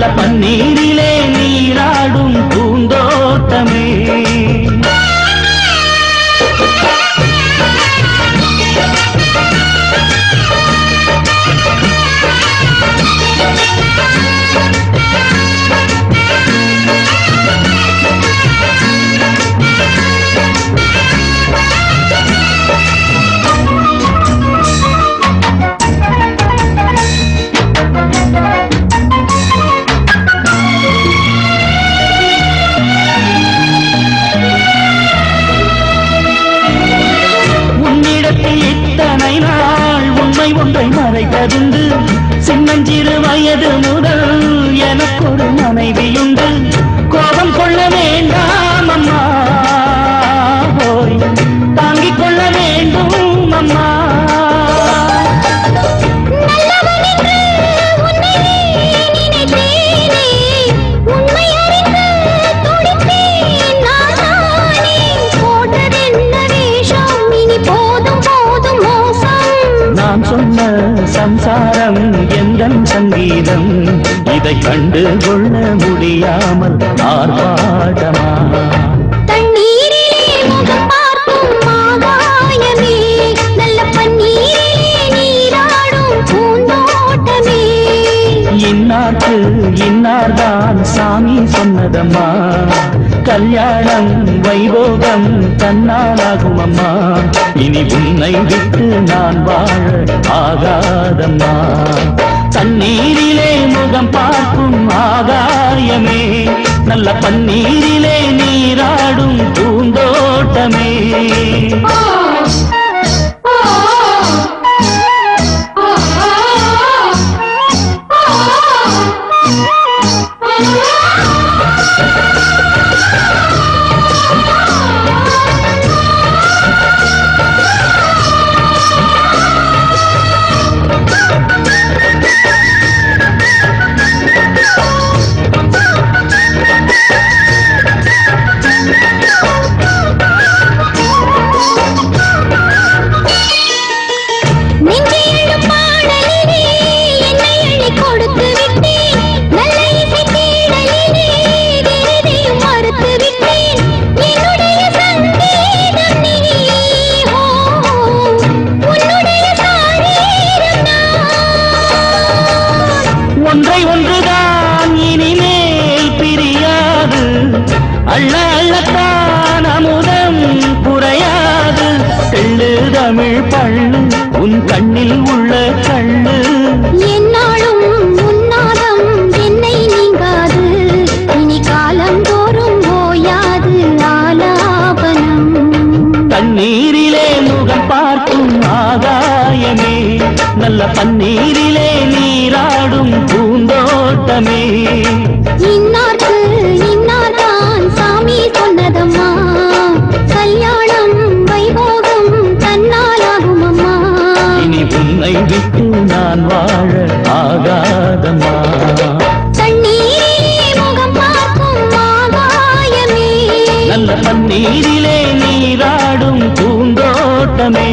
நல்ல பன்னீரிலே நீராடும் பூந்தோட்டமே. ఎదుముర இதை கண்டு கொள்ள முடியாமல் ஆர்ப்பாட்டமா? இன்னார்க்கு இன்னார்தான் சாமி சொன்னதம்மா. கல்யாணம் வைபோகம் தன்னாலாகும் அம்மா இனி உன்னை விட்டு நான் வாழ ஆகாதம்மா. தண்ணீரிலே முகம் ஆகாயமே நல்ல பன்னீரிலே நீராடும் பூந்தோட்டமே நெஞ்சில் ஒன்றை ஒன்றுதான் இனிமேல் பிரியாது. அள்ள அள்ளத்தான் அமுதம் குறையாது தெள்ளு தமிழ் பள்ளு உன் கண்ணில் உள்ள கள்ளு. என்னாலும் உன்னாதம் என்னை நீங்காது. இனி காலம் தோறும் ஓயாது ஆலாபனம். தண்ணீரிலே முகம் பார்க்கும் ஆகாயமே. நல்ல பன்னீரிலே நீராடும் பூந்தோட்டமே. இன்னார்க்கு இன்னார்தான் சாமி சொன்னதம்மா. கல்யாணம் வைபோகம் தன்னாலாகும் அம்மா இனி உன்னை விட்டு நான் வாழ ஆகாதம்மா. நல்ல பன்னீரிலே நீராடும் பூந்தோட்டமே.